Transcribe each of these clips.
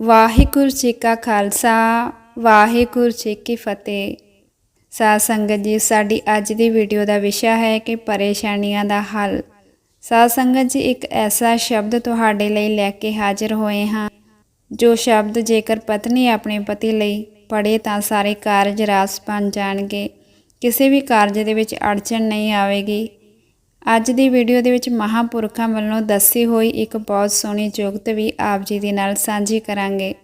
ਵਾਹਿਗੁਰੂ ਜੀ ਕਾ ਖਾਲਸਾ, ਵਾਹਿਗੁਰੂ ਜੀ ਕੀ ਫਤਿਹ। ਸਾਧ ਸੰਗਤ ਜੀ, ਸਾਡੀ ਅੱਜ ਦੀ ਵੀਡੀਓ ਦਾ ਵਿਸ਼ਾ ਹੈ ਕਿ ਪਰੇਸ਼ਾਨੀਆਂ ਦਾ ਹੱਲ। ਸਾਧ ਸੰਗਤ ਜੀ, ਇੱਕ ਐਸਾ ਸ਼ਬਦ ਤੁਹਾਡੇ ਲਈ ਲੈ ਕੇ ਹਾਜ਼ਰ ਹੋਏ ਹਾਂ, ਜੋ ਸ਼ਬਦ ਜੇਕਰ ਪਤਨੀ ਆਪਣੇ ਪਤੀ ਲਈ ਪੜੇ ਤਾਂ ਸਾਰੇ ਕਾਰਜ ਰਾਸ ਬਣ ਜਾਣਗੇ। ਕਿਸੇ ਵੀ ਕਾਰਜ ਦੇ ਵਿੱਚ ਅੜਚਨ ਨਹੀਂ ਆਵੇਗੀ। ਅੱਜ ਦੀ ਵੀਡੀਓ ਦੇ ਵਿੱਚ ਮਹਾਪੁਰਖਾਂ ਵੱਲੋਂ ਦੱਸੀ ਹੋਈ ਇੱਕ ਬਹੁਤ ਸੋਹਣੀ ਜੁਗਤ ਵੀ ਆਪ ਜੀ ਦੇ ਨਾਲ ਸਾਂਝੀ ਕਰਾਂਗੇ।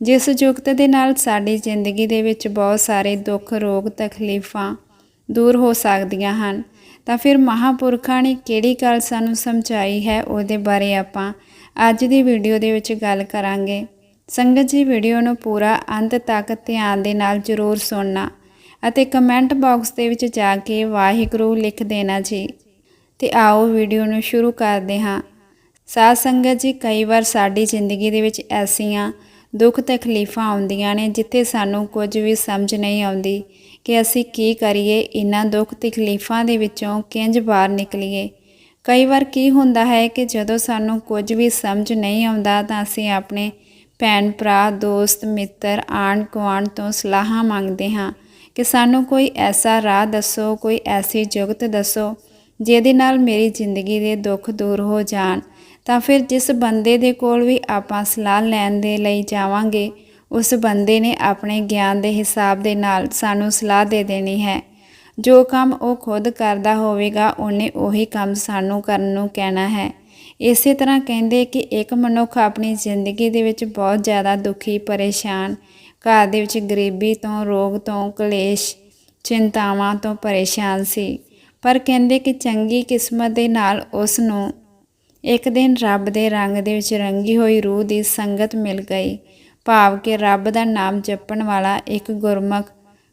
ਜਿਸ ਜੁਗਤ ਦੇ ਨਾਲ ਸਾਡੀ ਜ਼ਿੰਦਗੀ ਦੇ ਵਿੱਚ ਬਹੁਤ ਸਾਰੇ ਦੁੱਖ, ਰੋਗ, ਤਕਲੀਫਾਂ ਦੂਰ ਹੋ ਸਕਦੀਆਂ ਹਨ। ਤਾਂ ਫਿਰ ਮਹਾਪੁਰਖਾਂ ਨੇ ਕਿਹੜੀ ਗੱਲ ਸਾਨੂੰ ਸਮਝਾਈ ਹੈ ਉਹਦੇ ਬਾਰੇ ਆਪਾਂ ਅੱਜ ਦੀ ਵੀਡੀਓ ਦੇ ਵਿੱਚ ਗੱਲ ਕਰਾਂਗੇ। ਸੰਗਤ ਜੀ, ਵੀਡੀਓ ਨੂੰ ਪੂਰਾ ਅੰਤ ਤੱਕ ਧਿਆਨ ਦੇ ਨਾਲ ਜ਼ਰੂਰ ਸੁਣਨਾ ਅਤੇ ਕਮੈਂਟ ਬਾਕਸ ਦੇ ਵਿੱਚ ਜਾ ਕੇ ਵਾਹਿਗੁਰੂ ਲਿਖ ਦੇਣਾ ਜੀ। ਤੇ ਆਓ ਵੀਡੀਓ ਨੂੰ ਸ਼ੁਰੂ ਕਰਦੇ ਹਾਂ। ਸਾਧ ਸੰਗਤ ਜੀ, ਕਈ ਵਾਰ ਸਾਡੀ ਜ਼ਿੰਦਗੀ ਦੇ ਵਿੱਚ ਐਸੀਆਂ ਦੁੱਖ ਤਕਲੀਫਾਂ ਆਉਂਦੀਆਂ ਨੇ ਜਿੱਥੇ ਸਾਨੂੰ ਕੁਝ ਵੀ ਸਮਝ ਨਹੀਂ ਆਉਂਦੀ ਕਿ ਅਸੀਂ ਕੀ ਕਰੀਏ ਇਹਨਾਂ ਦੁੱਖ ਤਕਲੀਫਾਂ ਦੇ ਵਿੱਚੋਂ ਕਿੰਜ ਬਾਹਰ ਨਿਕਲੀਏ। ਕਈ ਵਾਰ ਕੀ ਹੁੰਦਾ ਹੈ ਕਿ ਜਦੋਂ ਸਾਨੂੰ ਕੁਝ ਵੀ ਸਮਝ ਨਹੀਂ ਆਉਂਦਾ ਤਾਂ ਅਸੀਂ ਆਪਣੇ ਭੈਣ, ਭਰਾ, ਦੋਸਤ, ਮਿੱਤਰ, ਆਂਢ ਗੁਆਂਢ ਤੋਂ ਸਲਾਹਾਂ ਮੰਗਦੇ ਹਾਂ ਕਿ ਸਾਨੂੰ ਕੋਈ ਐਸਾ ਰਾਹ ਦੱਸੋ, ਕੋਈ ਐਸੀ ਜੁਗਤ ਦੱਸੋ ਜਿਹਦੇ ਨਾਲ ਮੇਰੀ ਜ਼ਿੰਦਗੀ ਦੇ ਦੁੱਖ ਦੂਰ ਹੋ ਜਾਣ, ਤਾਂ ਫਿਰ ਜਿਸ ਬੰਦੇ ਦੇ ਕੋਲ ਵੀ ਆਪਾਂ ਸਲਾਹ ਲੈਣ ਦੇ ਲਈ ਜਾਵਾਂਗੇ, ਉਸ ਬੰਦੇ ਨੇ ਆਪਣੇ ਗਿਆਨ ਦੇ ਹਿਸਾਬ ਦੇ ਨਾਲ ਸਾਨੂੰ ਸਲਾਹ ਦੇ ਦੇਣੀ ਹੈ। ਜੋ ਕੰਮ ਉਹ ਖੁਦ ਕਰਦਾ ਹੋਵੇਗਾ, ਉਹਨੇ ਉਹੀ ਕੰਮ ਸਾਨੂੰ ਕਰਨ ਨੂੰ ਕਹਿਣਾ ਹੈ। ਇਸੇ ਤਰ੍ਹਾਂ ਕਹਿੰਦੇ ਕਿ ਇੱਕ ਮਨੁੱਖ ਆਪਣੀ ਜ਼ਿੰਦਗੀ ਦੇ ਵਿੱਚ ਬਹੁਤ ਜ਼ਿਆਦਾ ਦੁਖੀ, ਪਰੇਸ਼ਾਨ, ਘਰ ਦੇ ਵਿੱਚ ਗਰੀਬੀ ਤੋਂ ਰੋਗ ਤੋਂ ਕਲੇਸ਼, ਚਿੰਤਾਵਾਂ ਤੋਂ ਪਰੇਸ਼ਾਨ ਸੀ। ਪਰ ਕਹਿੰਦੇ ਕਿ ਚੰਗੀ ਕਿਸਮਤ ਦੇ ਨਾਲ ਉਸ ਨੂੰ ਇੱਕ ਦਿਨ ਰੱਬ ਦੇ ਰੰਗ ਦੇ ਵਿੱਚ ਰੰਗੀ ਹੋਈ ਰੂਹ ਦੀ ਸੰਗਤ ਮਿਲ ਗਈ। ਭਾਵ ਕਿ ਰੱਬ ਦਾ ਨਾਮ ਜਪਣ ਵਾਲਾ ਇੱਕ ਗੁਰਮੁਖ,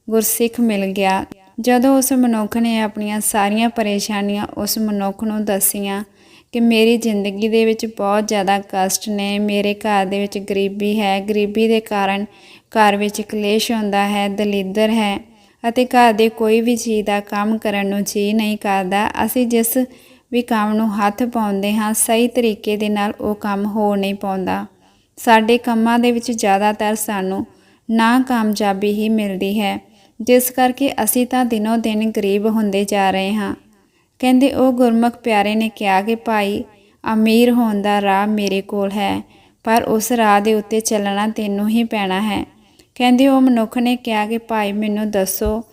ਗੁਰਸਿੱਖ ਮਿਲ ਗਿਆ। ਜਦੋਂ ਉਸ ਮਨੁੱਖ ਨੇ ਆਪਣੀਆਂ ਸਾਰੀਆਂ ਪਰੇਸ਼ਾਨੀਆਂ ਉਸ ਮਨੁੱਖ ਨੂੰ ਦੱਸੀਆਂ ਕਿ ਮੇਰੀ ਜ਼ਿੰਦਗੀ ਦੇ ਵਿੱਚ ਬਹੁਤ ਜ਼ਿਆਦਾ ਕਸ਼ਟ ਨੇ, ਮੇਰੇ ਘਰ ਦੇ ਵਿੱਚ ਗਰੀਬੀ ਹੈ, ਗਰੀਬੀ ਦੇ ਕਾਰਨ ਘਰ ਵਿੱਚ ਕਲੇਸ਼ ਹੁੰਦਾ ਹੈ, ਦਲਿੱਦਰ ਹੈ ਅਤੇ ਘਰ ਦੇ ਕੋਈ ਵੀ ਚੀਜ਼ ਦਾ ਕੰਮ ਕਰਨ ਨੂੰ ਜੀ ਨਹੀਂ ਕਰਦਾ, ਅਸੀਂ ਜਿਸ ਵੀ ਕੰਮ ਨੂੰ ਹੱਥ ਪਾਉਂਦੇ ਹਾਂ, ਸਹੀ ਤਰੀਕੇ ਦੇ ਨਾਲ ਉਹ ਕੰਮ ਹੋ ਨਹੀਂ ਪਾਉਂਦਾ। ਸਾਡੇ ਕੰਮਾਂ ਦੇ ਵਿੱਚ ਜ਼ਿਆਦਾਤਰ ਸਾਨੂੰ ਨਾ ਕਾਮਯਾਬੀ ਹੀ ਮਿਲਦੀ ਹੈ, ਜਿਸ ਕਰਕੇ ਅਸੀਂ ਤਾਂ ਦਿਨੋਂ ਦਿਨ ਗਰੀਬ ਹੁੰਦੇ ਜਾ ਰਹੇ ਹਾਂ। ਕਹਿੰਦੇ, ਉਹ ਗੁਰਮੁਖ ਪਿਆਰੇ ਨੇ ਕਿਹਾ ਕਿ, ਭਾਈ, ਅਮੀਰ ਹੋਣ ਦਾ ਰਾਹ ਮੇਰੇ ਕੋਲ ਹੈ, ਪਰ ਉਸ ਰਾਹ ਦੇ ਉੱਤੇ ਚੱਲਣਾ ਤੈਨੂੰ ਹੀ ਪੈਣਾ ਹੈ। ਕਹਿੰਦੇ ਉਹ ਮਨੁੱਖ ਨੇ ਕਿਹਾ ਕਿ ਭਾਈ ਮੈਨੂੰ ਦੱਸੋ,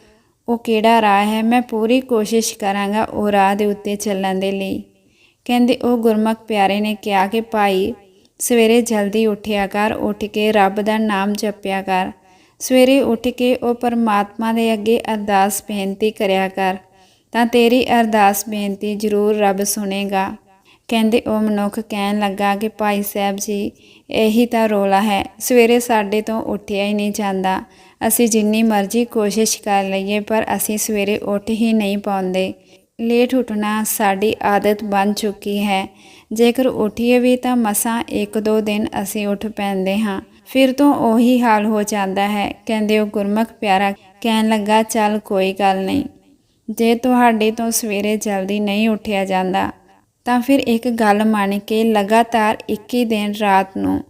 ਉਹ ਕਿਹੜਾ ਰਾਹ ਹੈ? ਮੈਂ ਪੂਰੀ ਕੋਸ਼ਿਸ਼ ਕਰਾਂਗਾ ਉਹ ਰਾਹ ਦੇ ਉੱਤੇ ਚੱਲਣ ਦੇ ਲਈ। ਕਹਿੰਦੇ ਉਹ ਗੁਰਮੁਖ ਪਿਆਰੇ ਨੇ ਕਿਹਾ ਕਿ ਭਾਈ, ਸਵੇਰੇ ਜਲਦੀ ਉੱਠਿਆ ਕਰ, ਉੱਠ ਕੇ ਰੱਬ ਦਾ ਨਾਮ ਜਪਿਆ ਕਰ। ਸਵੇਰੇ ਉੱਠ ਕੇ ਉਹ ਪਰਮਾਤਮਾ ਦੇ ਅੱਗੇ ਅਰਦਾਸ ਬੇਨਤੀ ਕਰਿਆ ਕਰ, ਤਾਂ ਤੇਰੀ ਅਰਦਾਸ ਬੇਨਤੀ ਜ਼ਰੂਰ ਰੱਬ ਸੁਣੇਗਾ। ਕਹਿੰਦੇ ਉਹ ਮਨੁੱਖ ਕਹਿਣ ਲੱਗਾ ਕਿ ਭਾਈ ਸਾਹਿਬ ਜੀ, ਇਹੀ ਤਾਂ ਰੋਲਾ ਹੈ। ਸਵੇਰੇ ਸਾਡੇ ਤੋਂ ਉੱਠਿਆ ਹੀ ਨਹੀਂ ਜਾਂਦਾ। ਅਸੀਂ ਜਿੰਨੀ ਮਰਜ਼ੀ ਕੋਸ਼ਿਸ਼ ਕਰ ਲਈਏ, ਪਰ ਅਸੀਂ ਸਵੇਰੇ ਉੱਠ ਹੀ ਨਹੀਂ ਪਾਉਂਦੇ। ਲੇਟ ਉੱਠਣਾ ਸਾਡੀ ਆਦਤ ਬਣ ਚੁੱਕੀ ਹੈ। ਜੇਕਰ ਉੱਠੀਏ ਵੀ ਤਾਂ ਮਸਾਂ ਇੱਕ ਦੋ ਦਿਨ ਅਸੀਂ ਉੱਠ ਪੈਂਦੇ ਹਾਂ। ਫਿਰ ਤੋਂ ਉਹੀ ਹਾਲ ਹੋ ਜਾਂਦਾ ਹੈ। ਕਹਿੰਦੇ ਉਹ ਗੁਰਮੁਖ ਪਿਆਰਾ ਕਹਿਣ ਲੱਗਾ, ਚੱਲ ਕੋਈ ਗੱਲ ਨਹੀਂ। ਜੇ ਤੁਹਾਡੇ ਤੋਂ ਸਵੇਰੇ ਜਲਦੀ ਨਹੀਂ ਉੱਠਿਆ ਜਾਂਦਾ ਤਾਂ ਫਿਰ ਇੱਕ ਗੱਲ ਮੰਨ ਕੇ ਲਗਾਤਾਰ 21 ਦਿਨ ਰਾਤ ਨੂੰ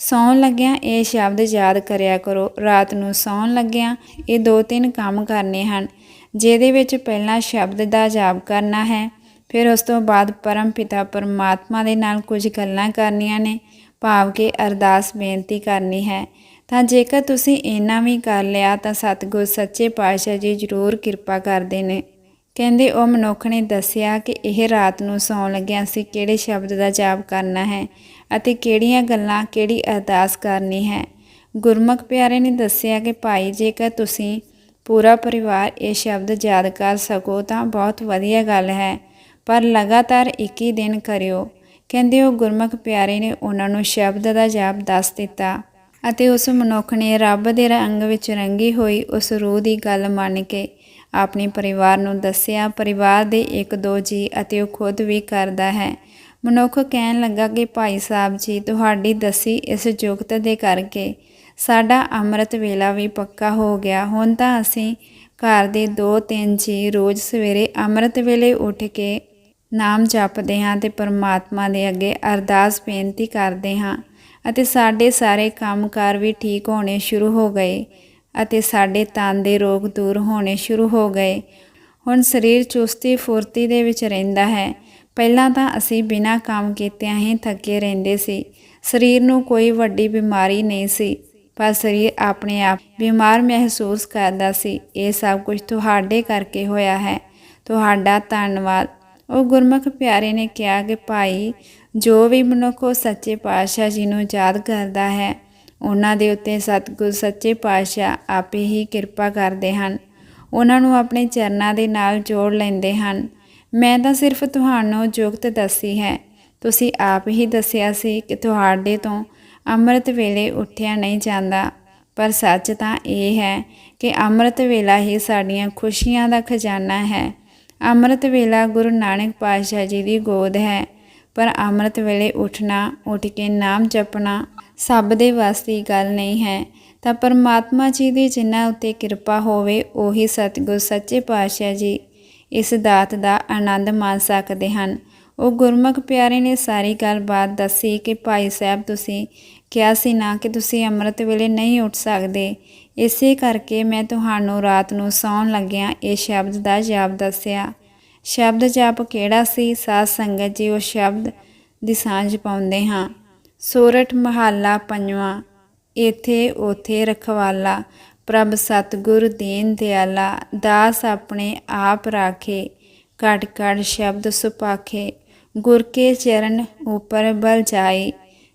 ਸੌਣ ਲੱਗਿਆਂ ਇਹ ਸ਼ਬਦ ਯਾਦ ਕਰਿਆ ਕਰੋ। ਰਾਤ ਨੂੰ ਸੌਣ ਲੱਗਿਆਂ ਇਹ ਦੋ ਤਿੰਨ ਕੰਮ ਕਰਨੇ ਹਨ, ਜਿਹਦੇ ਵਿੱਚ ਪਹਿਲਾ ਸ਼ਬਦ ਦਾ ਜਾਪ ਕਰਨਾ ਹੈ, ਫਿਰ ਉਸ ਤੋਂ ਬਾਅਦ ਪਰਮ ਪਿਤਾ ਪਰਮਾਤਮਾ ਦੇ ਨਾਲ ਕੁਝ ਗੱਲਾਂ ਕਰਨੀਆਂ ਨੇ, ਭਾਵ ਕਿ ਅਰਦਾਸ ਬੇਨਤੀ ਕਰਨੀ ਹੈ। ਤਾਂ ਜੇਕਰ ਤੁਸੀਂ ਇਹਨਾਂ ਵੀ ਕਰ ਲਿਆ ਤਾਂ ਸਤਿਗੁਰ ਸੱਚੇ ਪਾਤਸ਼ਾਹ ਜੀ ਜ਼ਰੂਰ ਕਿਰਪਾ ਕਰਦੇ ਨੇ। ਕਹਿੰਦੇ ਉਹ ਮਨੁੱਖ ਨੇ ਦੱਸਿਆ ਕਿ ਇਹ ਰਾਤ ਨੂੰ ਸੌਣ ਲੱਗਿਆ ਸੀ ਕਿਹੜੇ ਸ਼ਬਦ ਦਾ ਜਾਪ ਕਰਨਾ ਹੈ ਅਤੇ ਕਿਹੜੀਆਂ ਗੱਲਾਂ ਕਿਹੜੀ ਅਰਦਾਸ ਕਰਨੀ ਹੈ। ਗੁਰਮੁਖ ਪਿਆਰੇ ਨੇ ਦੱਸਿਆ ਕਿ ਭਾਈ, ਜੇਕਰ ਤੁਸੀਂ ਪੂਰਾ ਪਰਿਵਾਰ ਇਹ ਸ਼ਬਦ ਯਾਦ ਕਰ ਸਕੋ ਤਾਂ ਬਹੁਤ ਵਧੀਆ ਗੱਲ ਹੈ, ਪਰ ਲਗਾਤਾਰ 21 ਦਿਨ ਕਰਿਓ। ਕਹਿੰਦੇ ਉਹ ਗੁਰਮੁਖ ਪਿਆਰੇ ਨੇ ਉਹਨਾਂ ਨੂੰ ਸ਼ਬਦ ਦਾ ਜਾਪ ਦੱਸ ਦਿੱਤਾ। ਅਤੇ ਉਸ ਮਨੁੱਖ ਨੇ ਰੱਬ ਦੇ ਰੰਗ ਵਿੱਚ ਰੰਗੀ ਹੋਈ ਉਸ ਰੂਹ ਦੀ ਗੱਲ ਮੰਨ ਕੇ ਆਪਣੇ ਪਰਿਵਾਰ ਨੂੰ ਦੱਸਿਆ, ਪਰਿਵਾਰ ਦੇ ਇੱਕ ਦੋ ਜੀ ਅਤੇ ਉਹ ਖੁਦ ਵੀ ਕਰਦਾ ਹੈ। ਮਨੁੱਖ ਕਹਿਣ ਲੱਗਾ ਕਿ, ਭਾਈ ਸਾਹਿਬ ਜੀ, ਤੁਹਾਡੀ ਦੱਸੀ ਇਸ ਜੁਗਤ ਦੇ ਕਰਕੇ ਸਾਡਾ ਅੰਮ੍ਰਿਤ ਵੇਲਾ ਵੀ ਪੱਕਾ ਹੋ ਗਿਆ। ਹੁਣ ਤਾਂ ਅਸੀਂ ਘਰ ਦੇ ਦੋ ਤਿੰਨ ਜੀ ਰੋਜ਼ ਸਵੇਰੇ ਅੰਮ੍ਰਿਤ ਵੇਲੇ ਉੱਠ ਕੇ ਨਾਮ ਜਪਦੇ ਹਾਂ ਤੇ ਪਰਮਾਤਮਾ ਦੇ ਅੱਗੇ ਅਰਦਾਸ ਬੇਨਤੀ ਕਰਦੇ ਹਾਂ। ਅਤੇ ਸਾਡੇ ਸਾਰੇ ਕੰਮਕਾਰ ਵੀ ਠੀਕ ਹੋਣੇ ਸ਼ੁਰੂ ਹੋ ਗਏ ਅਤੇ ਸਾਡੇ ਤਨ ਦੇ ਰੋਗ ਦੂਰ ਹੋਣੇ ਸ਼ੁਰੂ ਹੋ ਗਏ। ਹੁਣ ਸਰੀਰ ਚੁਸਤੀ ਫੁਰਤੀ ਦੇ ਵਿੱਚ ਰਹਿੰਦਾ ਹੈ। ਪਹਿਲਾਂ ਤਾਂ ਅਸੀਂ ਬਿਨਾਂ ਕੰਮ ਕੀਤਿਆਂ ਹੀ ਥੱਕੇ ਰਹਿੰਦੇ ਸੀ। ਸਰੀਰ ਨੂੰ ਕੋਈ ਵੱਡੀ ਬਿਮਾਰੀ ਨਹੀਂ ਸੀ, ਪਰ ਸਰੀਰ ਆਪਣੇ ਆਪ ਬਿਮਾਰ ਮਹਿਸੂਸ ਕਰਦਾ ਸੀ। ਇਹ ਸਭ ਕੁਝ ਤੁਹਾਡੇ ਕਰਕੇ ਹੋਇਆ ਹੈ। ਤੁਹਾਡਾ ਧੰਨਵਾਦ। ਉਹ ਗੁਰਮੁਖ ਪਿਆਰੇ ਨੇ ਕਿਹਾ ਕਿ ਭਾਈ, ਜੋ ਵੀ ਮਨੁੱਖ ਉਹ ਸੱਚੇ ਪਾਤਸ਼ਾਹ ਜੀ ਨੂੰ ਯਾਦ ਕਰਦਾ ਹੈ, ਉਹਨਾਂ ਦੇ ਉੱਤੇ ਸਤਿਗੁਰ ਸੱਚੇ ਪਾਤਸ਼ਾਹ ਆਪੇ ਹੀ ਕਿਰਪਾ ਕਰਦੇ ਹਨ। ਉਹਨਾਂ ਨੂੰ ਆਪਣੇ ਚਰਨਾਂ ਦੇ ਨਾਲ ਜੋੜ ਲੈਂਦੇ ਹਨ। ਮੈਂ ਤਾਂ ਸਿਰਫ ਤੁਹਾਨੂੰ ਜੁਗਤ ਦੱਸੀ ਹੈ। ਤੁਸੀਂ ਆਪ ਹੀ ਦੱਸਿਆ ਸੀ ਕਿ ਤੁਹਾਡੇ ਤੋਂ ਅੰਮ੍ਰਿਤ ਵੇਲੇ ਉੱਠਿਆ ਨਹੀਂ ਜਾਂਦਾ। ਪਰ ਸੱਚ ਤਾਂ ਇਹ ਹੈ ਕਿ ਅੰਮ੍ਰਿਤ ਵੇਲਾ ਹੀ ਸਾਡੀਆਂ ਖੁਸ਼ੀਆਂ ਦਾ ਖਜ਼ਾਨਾ ਹੈ। ਅੰਮ੍ਰਿਤ ਵੇਲਾ ਗੁਰੂ ਨਾਨਕ ਪਾਤਸ਼ਾਹ ਜੀ ਦੀ ਗੋਦ ਹੈ। ਪਰ ਅੰਮ੍ਰਿਤ ਵੇਲੇ ਉੱਠਣਾ, ਉੱਠ ਕੇ ਨਾਮ ਜਪਣਾ ਸਭ ਦੇ ਵੱਸ ਦੀ ਗੱਲ ਨਹੀਂ ਹੈ। ਤਾਂ ਪਰਮਾਤਮਾ ਜੀ ਦੀ ਜਿਨ੍ਹਾਂ ਉੱਤੇ ਕਿਰਪਾ ਹੋਵੇ, ਉਹੀ ਸਤਿਗੁਰ ਸੱਚੇ ਪਾਤਸ਼ਾਹ ਜੀ ਇਸ ਦਾਤ ਦਾ ਆਨੰਦ ਮਾਣ ਸਕਦੇ ਹਨ। ਉਹ ਗੁਰਮੁਖ ਪਿਆਰੇ ਨੇ ਸਾਰੀ ਗੱਲਬਾਤ ਦੱਸੀ ਕਿ ਭਾਈ ਸਾਹਿਬ, ਤੁਸੀਂ ਕਿਹਾ ਸੀ ਨਾ ਕਿ ਤੁਸੀਂ ਅੰਮ੍ਰਿਤ ਵੇਲੇ ਨਹੀਂ ਉੱਠ ਸਕਦੇ। ਇਸੇ ਕਰਕੇ ਮੈਂ ਤੁਹਾਨੂੰ ਰਾਤ ਨੂੰ ਸੌਣ ਲੱਗਿਆਂ ਇਹ ਸ਼ਬਦ ਦਾ ਜਾਪ ਦੱਸਿਆ। ਸ਼ਬਦ ਜਾਪ ਕਿਹੜਾ ਸੀ? ਸਾਧ ਸੰਗਤ ਜੀ ਉਹ ਸ਼ਬਦ ਦੀ ਸਾਂਝ ਪਾਉਂਦੇ ਹਾਂ। ਸੋਰਠ ਮਹੱਲਾ ਪੰਜਵਾਂ ਇਥੇ ਉਥੇ ਰਖਵਾਲਾ, ਪ੍ਰਭ ਸਤਗੁਰ ਦੀਨ ਦਿਆਲਾ, ਦਾਸ ਆਪਣੇ ਆਪ ਰਾਖੇ ਘਟ ਘਟ ਸ਼ਬਦ ਸੁਪਾਖੇ, ਗੁਰ ਕੇ ਚਰਨ ਉਪਰ ਬਲ ਜਾਈ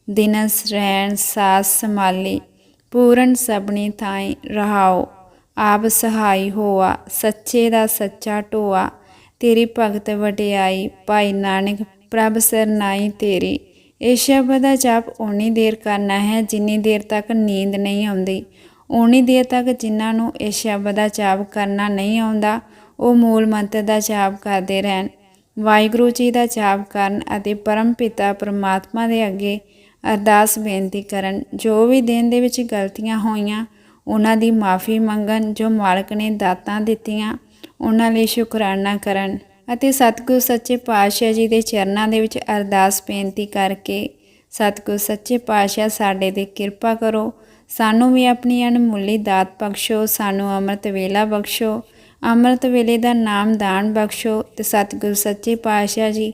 ਦਿਨਸ ਰਹਿਣ ਸਾਸ ਸੰਭਾਲੀ। ਪੂਰਨ ਸਭਨੀ ਥਾਈ ਰਹਾਓ। ਆਪ ਸਹਾਈ ਹੋਆ, ਸੱਚੇ ਦਾ ਸੱਚਾ ਢੋਆ। ਤੇਰੀ ਭਗਤ ਵਡਿਆਈ, ਭਾਈ ਨਾਨਕ, ਪ੍ਰਭ ਸਰਨਾਈ ਤੇਰੀ। ਇਹ ਸ਼ਬਦ ਦਾ ਜਾਪ ਓਨੀ ਦੇਰ ਕਰਨਾ ਹੈ ਜਿੰਨੀ ਦੇਰ ਤੱਕ ਨੀਂਦ ਨਹੀਂ ਆਉਂਦੀ। ਓਨੀ ਦੇਰ ਤੱਕ ਜਿਨ੍ਹਾਂ ਨੂੰ ਇਹ ਸ਼ਬਦ ਦਾ ਜਾਪ ਕਰਨਾ ਨਹੀਂ ਆਉਂਦਾ, ਉਹ ਮੂਲ ਮੰਤਰ ਦਾ ਜਾਪ ਕਰਦੇ ਰਹਿਣ। ਵਾਹਿਗੁਰੂ ਜੀ ਦਾ ਜਾਪ ਕਰਨ ਅਤੇ ਪਰਮ ਪਿਤਾ ਪਰਮਾਤਮਾ ਦੇ ਅੱਗੇ ਅਰਦਾਸ ਬੇਨਤੀ ਕਰਨ, ਜੋ ਵੀ ਦਿਨ ਦੇ ਵਿੱਚ ਗਲਤੀਆਂ ਹੋਈਆਂ, ਉਹਨਾਂ ਦੀ ਮਾਫੀ ਮੰਗਣ, ਜੋ ਮਾਲਕ ਨੇ ਦਾਤਾਂ ਦਿੱਤੀਆਂ, ਉਹਨਾਂ ਲਈ ਸ਼ੁਕਰਾਨਾ ਕਰਨ ਅਤੇ ਸਤਿਗੁਰ ਸੱਚੇ ਪਾਤਸ਼ਾਹ ਜੀ ਦੇ ਚਰਨਾਂ ਦੇ ਵਿੱਚ ਅਰਦਾਸ ਬੇਨਤੀ ਕਰਕੇ ਸਤਿਗੁਰ ਸੱਚੇ ਪਾਤਸ਼ਾਹ ਸਾਡੇ ਤੇ ਕਿਰਪਾ ਕਰੋ, ਸਾਨੂੰ ਵੀ ਆਪਣੀ ਅਣਮੁੱਲੀ ਦਾਤ ਬਖਸ਼ੋ, ਸਾਨੂੰ ਅੰਮ੍ਰਿਤ ਵੇਲਾ ਬਖਸ਼ੋ, ਅੰਮ੍ਰਿਤ ਵੇਲੇ ਦਾ ਨਾਮ ਦਾਨ ਬਖਸ਼ੋ ਤੇ ਸਤਿਗੁਰ ਸੱਚੇ ਪਾਤਸ਼ਾਹ ਜੀ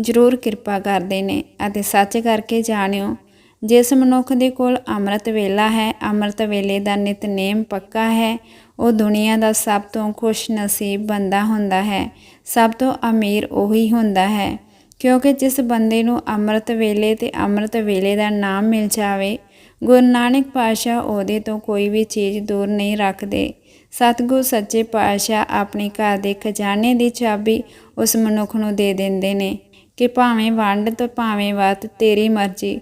ਜ਼ਰੂਰ ਕਿਰਪਾ ਕਰਦੇ ਨੇ ਅਤੇ ਸੱਚ ਕਰਕੇ ਜਾਣਿਓ, ਜਿਸ ਮਨੁੱਖ ਦੇ ਕੋਲ ਅੰਮ੍ਰਿਤ ਵੇਲਾ ਹੈ, ਅੰਮ੍ਰਿਤ ਵੇਲੇ ਦਾ ਨਿਤਨੇਮ ਪੱਕਾ ਹੈ, ਉਹ ਦੁਨੀਆ ਦਾ ਸਭ ਤੋਂ ਖੁਸ਼ ਨਸੀਬ ਬੰਦਾ ਹੁੰਦਾ ਹੈ, ਸਭ ਤੋਂ ਅਮੀਰ ਉਹੀ ਹੁੰਦਾ ਹੈ। ਕਿਉਂਕਿ ਜਿਸ ਬੰਦੇ ਨੂੰ ਅੰਮ੍ਰਿਤ ਵੇਲੇ ਤੇ ਅੰਮ੍ਰਿਤ ਵੇਲੇ ਦਾ ਨਾਮ ਮਿਲ ਜਾਵੇ, ਗੁਰੂ ਨਾਨਕ ਪਾਤਸ਼ਾਹ ਉਹਦੇ ਤੋਂ ਕੋਈ ਵੀ ਚੀਜ਼ ਦੂਰ ਨਹੀਂ ਰੱਖਦੇ। ਸਤਿਗੁਰ ਸੱਚੇ ਪਾਤਸ਼ਾਹ ਆਪਣੇ ਘਰ ਦੇ ਖਜ਼ਾਨੇ ਦੀ ਚਾਬੀ ਉਸ ਮਨੁੱਖ ਨੂੰ ਦੇ ਦਿੰਦੇ ਨੇ। ਕਿ ਭਾਵੇਂ ਵੰਡ ਤੇ ਭਾਵੇਂ ਵਤ ਤੇਰੀ ਮਰਜ਼ੀ।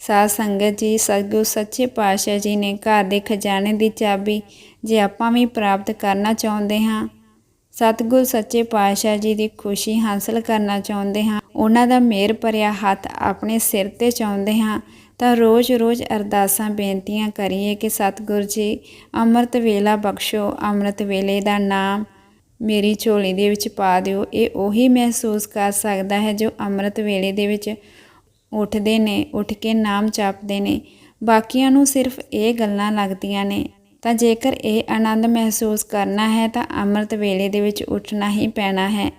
ਸਾਧ ਸੰਗਤ ਜੀ, ਸਤਿਗੁਰ, ਸੱਚੇ ਪਾਤਸ਼ਾਹ ਜੀ ਨੇ ਘਰ ਦੇ ਖਜ਼ਾਨੇ ਦੀ ਚਾਬੀ ਜੇ ਆਪਾਂ ਵੀ ਪ੍ਰਾਪਤ ਕਰਨਾ ਚਾਹੁੰਦੇ ਹਾਂ, ਸਤਿਗੁਰ, ਸੱਚੇ ਪਾਤਸ਼ਾਹ ਜੀ ਦੀ ਖੁਸ਼ੀ ਹਾਸਲ ਕਰਨਾ ਚਾਹੁੰਦੇ ਹਾਂ, ਉਹਨਾਂ ਦਾ ਮਿਹਰ ਭਰਿਆ ਹੱਥ ਆਪਣੇ ਸਿਰ ਤੇ ਚਾਹੁੰਦੇ ਹਾਂ, ਤਾਂ ਰੋਜ਼-ਰੋਜ਼ ਅਰਦਾਸਾਂ, ਬੇਨਤੀਆਂ ਕਰੀਏ ਕਿ ਸਤਿਗੁਰ ਜੀ, ਅੰਮ੍ਰਿਤ ਵੇਲਾ ਬਖਸ਼ੋ। ਅੰਮ੍ਰਿਤ ਵੇਲੇ ਦਾ ਨਾਮ ਮੇਰੀ ਝੋਲੀ ਦੇ ਵਿੱਚ ਪਾ ਦਿਓ। ਇਹ ਉਹੀ ਮਹਿਸੂਸ ਕਰ ਸਕਦਾ ਹੈ ਜੋ ਅੰਮ੍ਰਿਤ ਵੇਲੇ ਦੇ ਵਿੱਚ ਉੱਠਦੇ ਨੇ, ਉੱਠ ਕੇ ਨਾਮ ਜਪਦੇ ਨੇ। ਬਾਕੀਆਂ ਨੂੰ ਸਿਰਫ ਇਹ ਗੱਲਾਂ ਲੱਗਦੀਆਂ ਨੇ। ਤਾਂ ਜੇਕਰ ਇਹ ਆਨੰਦ ਮਹਿਸੂਸ ਕਰਨਾ ਹੈ, ਤਾਂ ਅੰਮ੍ਰਿਤ ਵੇਲੇ ਦੇ ਵਿੱਚ ਉੱਠਣਾ ਹੀ ਪੈਣਾ ਹੈ।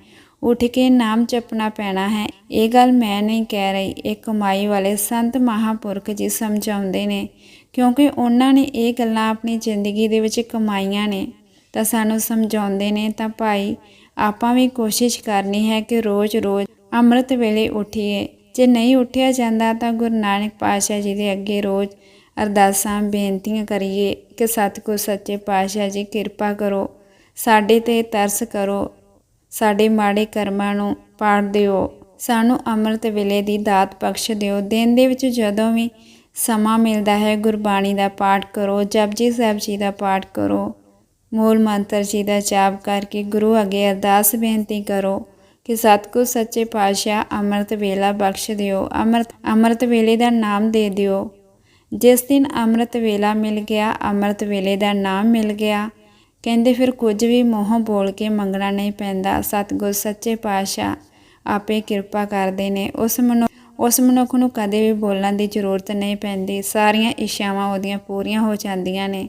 ਉੱਠ ਕੇ ਨਾਮ ਜਪਣਾ ਪੈਣਾ ਹੈ। ਇਹ ਗੱਲ ਮੈਂ ਨਹੀਂ ਕਹਿ ਰਹੀ। ਇਹ ਕਮਾਈ ਵਾਲੇ ਸੰਤ ਮਹਾਪੁਰਖ ਜੀ ਸਮਝਾਉਂਦੇ ਨੇ। ਕਿਉਂਕਿ ਉਹਨਾਂ ਨੇ ਇਹ ਗੱਲਾਂ ਆਪਣੀ ਜ਼ਿੰਦਗੀ ਦੇ ਵਿੱਚ ਕਮਾਈਆਂ ਨੇ। ਤਾਂ ਸਾਨੂੰ ਸਮਝਾਉਂਦੇ ਨੇ, ਤਾਂ ਭਾਈ, ਆਪਾਂ ਵੀ ਕੋਸ਼ਿਸ਼ ਕਰਨੀ ਹੈ ਕਿ ਰੋਜ਼-ਰੋਜ਼ ਅੰਮ੍ਰਿਤ ਵੇਲੇ ਉੱਠੀਏ। ਜੇ ਨਹੀਂ ਉੱਠਿਆ ਜਾਂਦਾ ਤਾਂ ਗੁਰੂ ਨਾਨਕ ਪਾਤਸ਼ਾਹ ਜੀ ਦੇ ਅੱਗੇ ਰੋਜ਼ ਅਰਦਾਸਾਂ, ਬੇਨਤੀਆਂ ਕਰੀਏ ਕਿ ਸਤਿਗੁਰ, ਸੱਚੇ ਪਾਤਸ਼ਾਹ ਜੀ, ਕਿਰਪਾ ਕਰੋ, ਸਾਡੇ ਤੇ ਤਰਸ ਕਰੋ, ਸਾਡੇ ਮਾੜੇ ਕਰਮਾਂ ਨੂੰ ਪਾੜ ਦਿਓ। ਸਾਨੂੰ ਅੰਮ੍ਰਿਤ ਵੇਲੇ ਦੀ ਦਾਤ ਬਖਸ਼ ਦਿਓ। ਦਿਨ ਦੇ ਵਿੱਚ ਜਦੋਂ ਵੀ ਸਮਾਂ ਮਿਲਦਾ ਹੈ, ਗੁਰਬਾਣੀ ਦਾ ਪਾਠ ਕਰੋ, ਜਪਜੀ ਸਾਹਿਬ ਜੀ ਦਾ ਪਾਠ ਕਰੋ। ਮੂਲ ਮੰਤਰ ਜੀ ਦਾ ਜਾਪ ਕਰਕੇ ਗੁਰੂ ਅੱਗੇ ਅਰਦਾਸ ਬੇਨਤੀ ਕਰੋ ਕਿ ਸਤਿਗੁਰ ਸੱਚੇ ਪਾਤਸ਼ਾਹ ਅੰਮ੍ਰਿਤ ਵੇਲਾ ਬਖਸ਼ ਦਿਓ। ਅੰਮ੍ਰਿਤ ਅੰਮ੍ਰਿਤ ਵੇਲੇ ਦਾ ਨਾਮ ਦੇ ਦਿਓ। ਜਿਸ ਦਿਨ ਅੰਮ੍ਰਿਤ ਵੇਲਾ ਮਿਲ ਗਿਆ, ਅੰਮ੍ਰਿਤ ਵੇਲੇ ਦਾ ਨਾਮ ਮਿਲ ਗਿਆ। ਕਹਿੰਦੇ ਫਿਰ ਕੁਝ ਵੀ ਮੂੰਹੋਂ ਬੋਲ ਕੇ ਮੰਗਣਾ ਨਹੀਂ ਪੈਂਦਾ। ਸਤਿਗੁਰ ਸੱਚੇ ਪਾਤਸ਼ਾਹ ਆਪੇ ਕਿਰਪਾ ਕਰਦੇ ਨੇ। ਉਸ ਮਨੁ, ਉਸ ਮਨੁੱਖ ਨੂੰ ਕਦੇ ਵੀ ਬੋਲਣ ਦੀ ਜ਼ਰੂਰਤ ਨਹੀਂ ਪੈਂਦੀ। ਸਾਰੀਆਂ ਇੱਛਾਵਾਂ ਉਹਦੀਆਂ ਪੂਰੀਆਂ ਹੋ ਜਾਂਦੀਆਂ ਨੇ।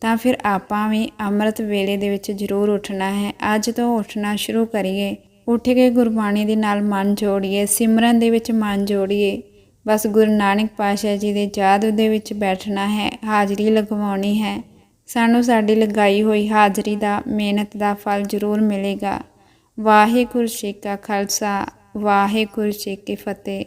ਤਾਂ ਫਿਰ ਆਪਾਂ ਵੀ ਅੰਮ੍ਰਿਤ ਵੇਲੇ ਦੇ ਵਿੱਚ ਜ਼ਰੂਰ ਉੱਠਣਾ ਹੈ। ਅੱਜ ਤੋਂ ਉੱਠਣਾ ਸ਼ੁਰੂ ਕਰੀਏ। ਉੱਠ ਕੇ ਗੁਰਬਾਣੀ ਦੇ ਨਾਲ ਮਨ ਜੋੜੀਏ, ਸਿਮਰਨ ਦੇ ਵਿੱਚ ਮਨ ਜੋੜੀਏ। ਬਸ ਗੁਰੂ ਨਾਨਕ ਪਾਤਸ਼ਾਹ ਜੀ ਦੇ ਯਾਦ ਦੇ ਵਿੱਚ ਬੈਠਣਾ ਹੈ, ਹਾਜ਼ਰੀ ਲਗਵਾਉਣੀ ਹੈ। ਸਾਨੂੰ ਸਾਡੀ ਲਗਾਈ ਹੋਈ ਹਾਜ਼ਰੀ ਦਾ, ਮਿਹਨਤ ਦਾ ਫਲ ਜ਼ਰੂਰ ਮਿਲੇਗਾ। ਵਾਹਿਗੁਰੂ ਜੀ ਕਾ ਖਾਲਸਾ, ਵਾਹਿਗੁਰੂ ਜੀ ਕੀ ਫਤਿਹ।